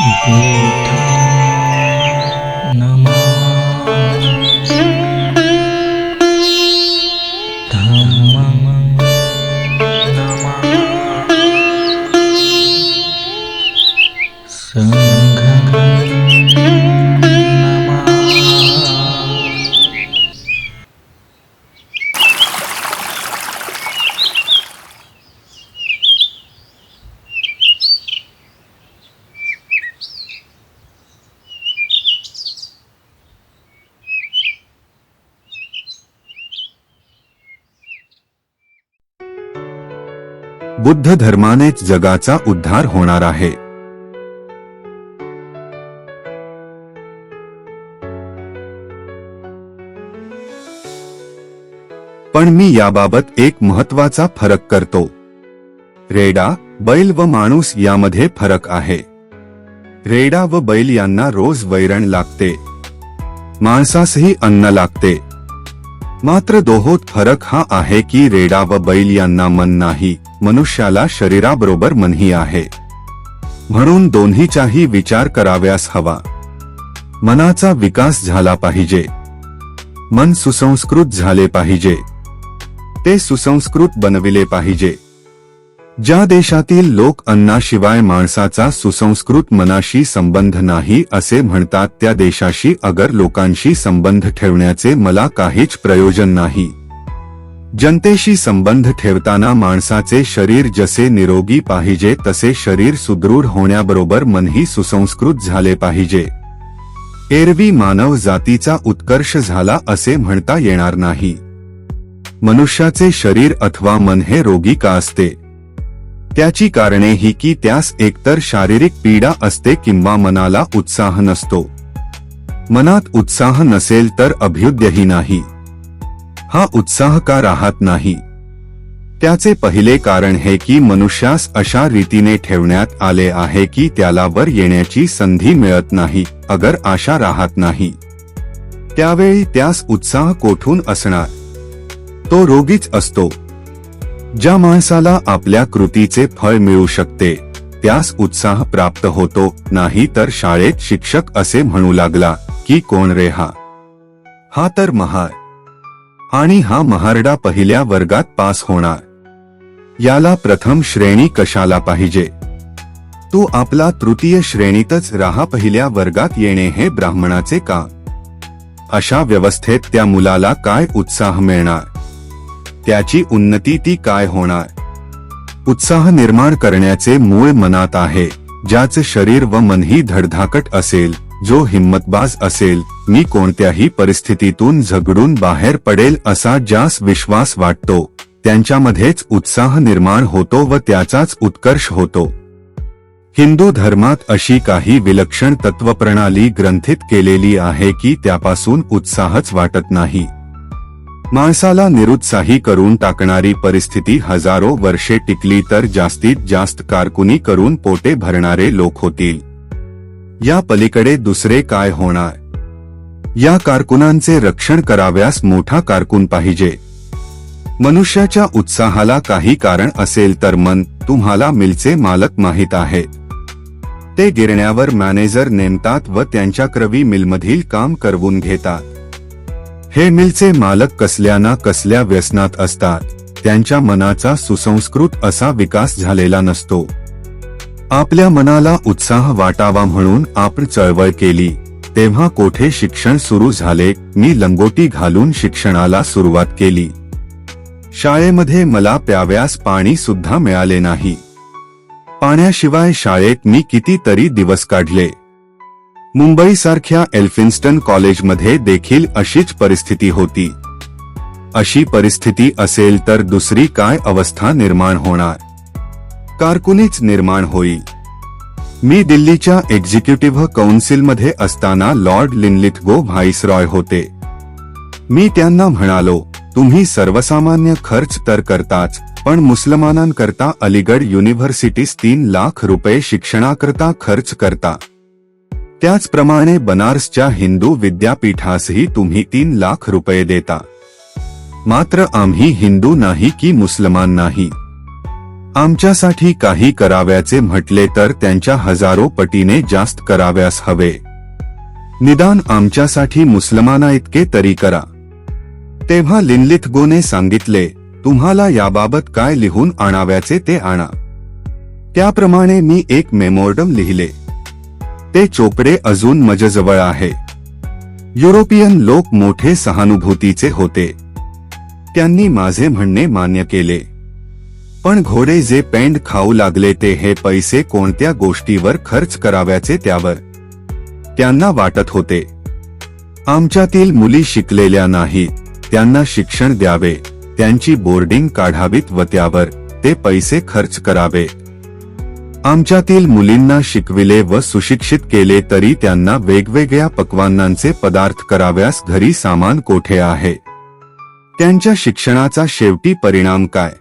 बुद्धं बुद्ध धर्मानेच जगाचा उद्धार होणार आहे. पण मी याबाबत एक महत्त्वाचा फरक करतो. रेडा बैल व माणूस यामध्ये फरक आहे. रेडा व बैल यांना रोज वैरण लागते. माणसासही अन्न लागते. मात्र दोहोत फरक हा आहे की रेडा व बैल यांना मन नाही मनुष्याला शरीराबरोबर मनही आहे. म्हणून दोन्हीचाही विचार कराव्यास हवा. मनाचा विकास झाला पाहिजे. मन सुसंस्कृत झाले पाहिजे. ते सुसंस्कृत बनविले पाहिजे. ज्या देशातील लोक अन्नाशिवाय माणसाचा सुसंस्कृत मनाशी संबंध नाही असे म्हणतात त्या देशाशी अगर लोकांशी संबंध ठेवण्याचे मला काहीच प्रयोजन नाही. जनतेशी संबंध ठेवताना माणसाचे शरीर जसे निरोगी पाहिजे तसे शरीर सुदृढ होण्याबरोबर मनही सुसंस्कृत झाले पाहिजे. एरवी मानव जातीचा उत्कर्ष झाला असे म्हणता येणार नाही. मनुष्याचे शरीर अथवा मन हे रोगी का असते? त्याची कारणे ही की त्यास एकतर शारीरिक पीडा असते किंवा मनाला उत्साह नसतो. मनात उत्साह नसेल तर अभ्युदयही नाही. हा उत्साह का राहत नाही? त्याचे पहिले कारण हे की मनुष्यास अशा रीतीने ठेवण्यात आले आहे की त्याला वर येण्याची संधी मिळत नाही अगर आशा राहत नाही. त्यावेळी त्यास उत्साह कोठून असणार? तो रोगीच असतो. ज्या माणसाला आपल्या कृतीचे फळ मिळू शकते त्यास उत्साह प्राप्त होतो नाही तर शाळेत शिक्षक असे म्हणू लागला की कोण रे हा? हा तर महार. आणि हा महारडा पहिल्या वर्गात पास होणार. याला प्रथम श्रेणी कशाला पाहिजे? तू आपला तृतीय श्रेणीतच राहा पहिल्या वर्गात येणे हे ब्राह्मणाचे का अशा व्यवस्थेत त्या मुलाला काय उत्साह मिळणार? त्याची उन्नती ती काय होणार? उत्साह निर्माण करण्याचे मूळ मनात आहे ज्याचे शरीर व मनही धडधाकट असेल जो हिम्मतबाज असेल मी कोणत्याही परिस्थितीतून झगडून बाहेर पडेल असा ज्यास विश्वास वाटतो त्यांच्यामध्येच उत्साह निर्माण होतो व त्याचाच उत्कर्ष होतो. हिंदू धर्मात अशी काही विलक्षण तत्वप्रणाली ग्रंथित केलेली आहे की त्यापासून उत्साहच वाटत नाही. माणसाला निरुत्साही करून टाकणारी परिस्थिती हजारो वर्षे टिकली तर जास्तीत जास्त कारकुनी करून पोटे भरणारे लोक होतील. या पलीकडे दुसरे काय होणार? या कारकुनांचे रक्षण कराव्यास मोठा कारकून पाहिजे. मनुष्याच्या उत्साहाला काही कारण असेल तर मन तुम्हाला मिलचे मालक माहीत आहेत ते गिरण्यावर मॅनेजर नेमतात व त्यांच्या क्रवी मिलमधील काम करवून घेतात. हे मिलचे मालक कसल्या ना कसल्या व्यसनात असतात त्यांच्या मनाचा सुसंस्कृत असा विकास झालेला नसतो. आपल्या मनाला उत्साह वाटावा म्हणून आपण चळवळ केली तेव्हा कोठे शिक्षण सुरू झाले मी लंगोटी घालून शिक्षणाला सुरुवात केली. शाळेमध्ये मला प्याव्यास पाणी सुद्धा मिळाले नाही. पाण्याशिवाय शाळेत मी कितीतरी दिवस काढले. मुंबईसारख्या एल्फिन्स्टन कॉलेजमध्ये देखील अशीच परिस्थिती होती. अशी परिस्थिती असेल तर दुसरी काय अवस्था निर्माण होणार? कारकुनीच निर्माण होईल. मी दिल्लीच्या एक्झिक्युटिव्ह काउन्सिलमध्ये असताना लॉर्ड लिनलिथगो व्हाईसरॉय होते. मी त्यांना म्हणालो तुम्ही सर्वसामान्य खर्च तर करताच पण मुसलमानांकरता अलीगड युनिव्हर्सिटीस तीन लाख रुपये शिक्षणाकरता खर्च करता. त्याचप्रमाणे बनारसच्या हिंदू विद्यापीठासही तुम्ही तीन लाख रुपये देता. मात्र आम्ही हिंदू नाही की मुसलमान नाही. आमच्यासाठी काही कराव्याचे म्हटले तर त्यांच्या हजारो पटीने जास्त कराव्यास हवे. निदान आमच्यासाठी मुसलमाना इतके तरी करा. तेव्हा लिनलिथगोने सांगितले तुम्हाला याबाबत काय लिहून आणाव्याचे ते आणा. त्याप्रमाणे मी एक मेमोर्डम लिहिले. ते चोपडे अजून मजजवळ आहे. युरोपियन लोक मोठे सहानुभूतीचे होते. त्यांनी माझे म्हणणे मान्य केले. पण घोडे जे पेंड खाऊ लागले ते हे पैसे कोणत्या गोष्टीवर खर्च कराव्याचे त्यावर. त्यांना वाटत होते. आमच्यातील मुली शिकलेल्या नाहीत. त्यांना शिक्षण द्यावे. त्यांची बोर्डिंग काढावीत व त्यावर ते पैसे खर्च करावे. आमच्यातील मुलींना शिकविले व सुशिक्षित केले तरी त्यांना वेगवेगळ्या पक्वान्नांचे पदार्थ कराव्यास घरी सामान कोठे आहे? त्यांच्या शिक्षणाचा शेवटी परिणाम काय?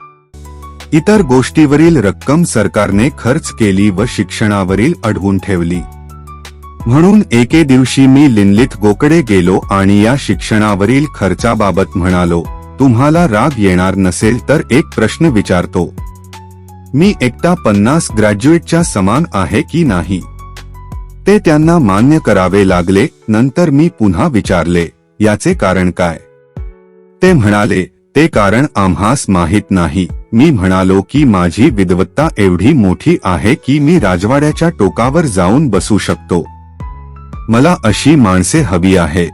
इतर गोष्टीवरील रक्कम सरकारने खर्च केली व शिक्षणावरील अडवून ठेवली. म्हणून एके दिवशी मी लिनलित गोकडे गेलो आणि या शिक्षणावरील खर्चाबाबत म्हणालो तुम्हाला राग येणार नसेल तर एक प्रश्न विचारतो. मी एकटा पन्नास ग्रॅज्युएटच्या समान आहे की नाही? ते त्यांना मान्य करावे लागले नंतर मी पुन्हा विचारले याचे कारण काय? ते म्हणाले ते कारण आम्हास माहीत नाही. मी म्हणालो की माझी विद्वत्ता एवढी मोठी आहे की मी राजवाड्याच्या टोकावर जाऊन बसू शकतो. मला अशी माणसे हवी आहेत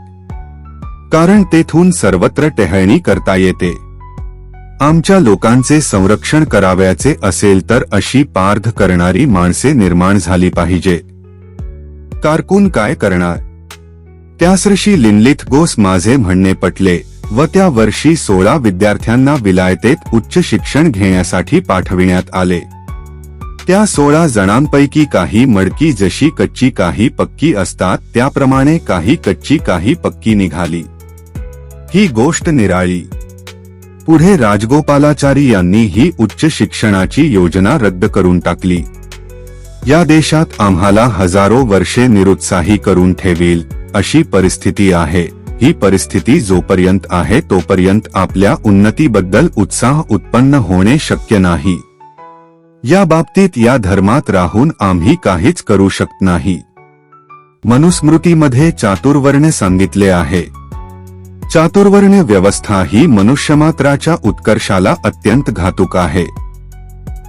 कारण तेथून सर्वत्र टेहळणी करता येते. आमच्या लोकांचे संरक्षण करावयाचे असेल तर अशी पार्ध करणारी माणसे निर्माण झाली पाहिजे. कारकून काय करणार? त्यासरशी लिनलित गोस माझे म्हणणे पटले व त्या वर्षी सोळा विद्यार्थ्यांना विलायतेत उच्च शिक्षण घेण्यासाठी पाठविण्यात आले. त्या सोळा जणांपैकी काही मडकी जशी कच्ची काही पक्की असतात त्याप्रमाणे काही कच्ची काही पक्की निघाली. ही गोष्ट निराळी. पुढे राजगोपालाचारी यांनी ही उच्च शिक्षणाची योजना रद्द करून टाकली. या देशात आम्हाला हजारो वर्षे निरुत्साही करून ठेवील अशी परिस्थिती आहे. ही परिस्थिती जोपर्यंत आहे तोपर्यंत आपल्या उन्नतीबद्दल उत्साह उत्पन्न होणे शक्य नाही. या बाबतीत या धर्मात राहून आम्ही काहीच करू शकत नाही. मनुस्मृतीमध्ये चातुर्वर्ण सांगितले आहे. चातुर्वर्ण्य व्यवस्था ही मनुष्यमात्राच्या उत्कर्षाला अत्यंत घातुक आहे.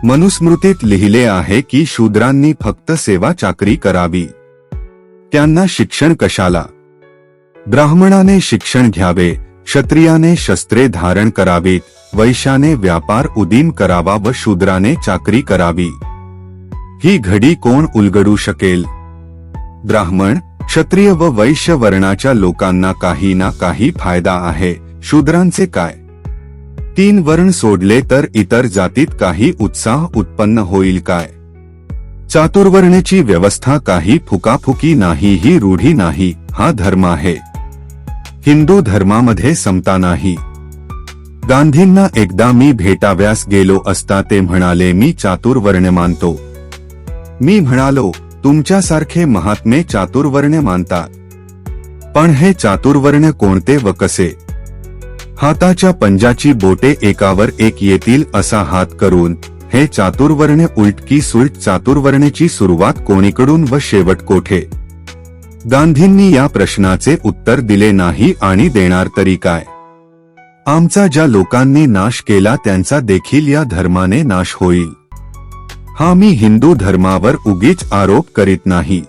मनुस्मृतीत लिहिले आहे की शूद्रांनी फक्त सेवा चाकरी करावी. त्यांना शिक्षण कशाला? ब्राह्मणाने शिक्षण घ्यावे क्षत्रियाने शस्त्रे धारण करावीत वैश्याने व्यापार उदीम करावा व शूद्राने चाकरी करावी. ही घडी कोण उलगडू शकेल? ब्राह्मण क्षत्रिय व वैश्य वर्णाच्या लोकांना काही ना काही फायदा आहे. शूद्रांचे काय? तीन वर्ण सोडले तर इतर जातीत काही उत्साह उत्पन्न होईल काय? चातुर्वर्णेची व्यवस्था काही फुकाफुकी नाही ही रूढी नाही हा धर्म आहे. हिंदू धर्मामध्ये समता नाही. गांधींना एकदा मी भेटाव्यास गेलो असता ते म्हणाले मी चातुर्वर्ण मानतो. मी म्हणालो तुमच्यासारखे महात्मे चातुर्वर्ण मानतात. पण हे चातुर्वर्ण कोणते व कसे? हाताच्या पंजाची बोटे एकावर एक येतील असा हात करून हे चातुर्वर्ण उलटकी सुलट चातुर्वर्णेची सुरुवात कोणीकडून व शेवट कोठे? गांधींनी या प्रश्नाचे उत्तर दिले नाही आणि देणार तरी काय? आमचा ज्या लोकांनी नाश केला त्यांचा देखील या धर्माने नाश होईल. हा मी हिंदू धर्मावर उगीच आरोप करीत नाही.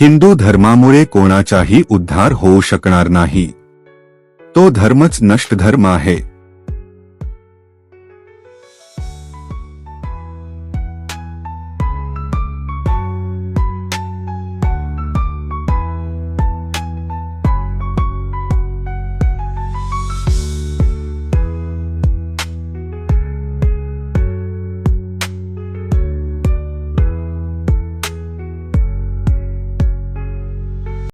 हिंदू धर्मामुळे कोणाचाही उद्धार होऊ शकणार नाही. तो धर्मच नष्ट धर्म आहे.